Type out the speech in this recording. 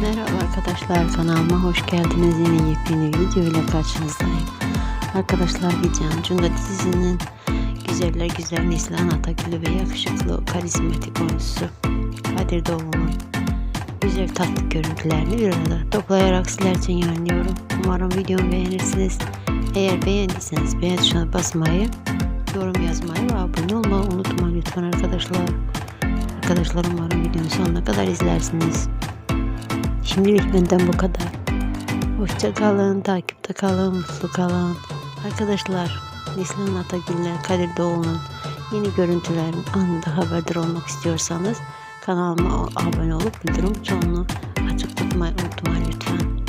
Merhaba arkadaşlar kanalıma hoş geldiniz. Yeni yepyeni video ile karşınızdayım. Arkadaşlar Gidyan Cunda dizisinin güzeller güzel Neslihan Atagül'ü ve yakışıklı karizmatik oyuncusu Kadir Doğum'un güzel tatlı görüntülerini bir arada toplayarak sizler için yayınlıyorum. Umarım videomu beğenirsiniz. Eğer beğendiyseniz beğen tuşuna basmayı, yorum yazmayı ve abone olmayı unutmayın lütfen arkadaşlar. Arkadaşlar umarım videonun sonuna kadar izlersiniz. Şimdilik benden bu kadar. Hoşça kalın, takipte kalın, mutlu kalın. Arkadaşlar, Neslihan Atagül'le Kadir Doğulu'nun yeni görüntülerin anında haberdar olmak istiyorsanız kanalıma abone olup bildirim butonunu açık tutmayı unutmayın lütfen.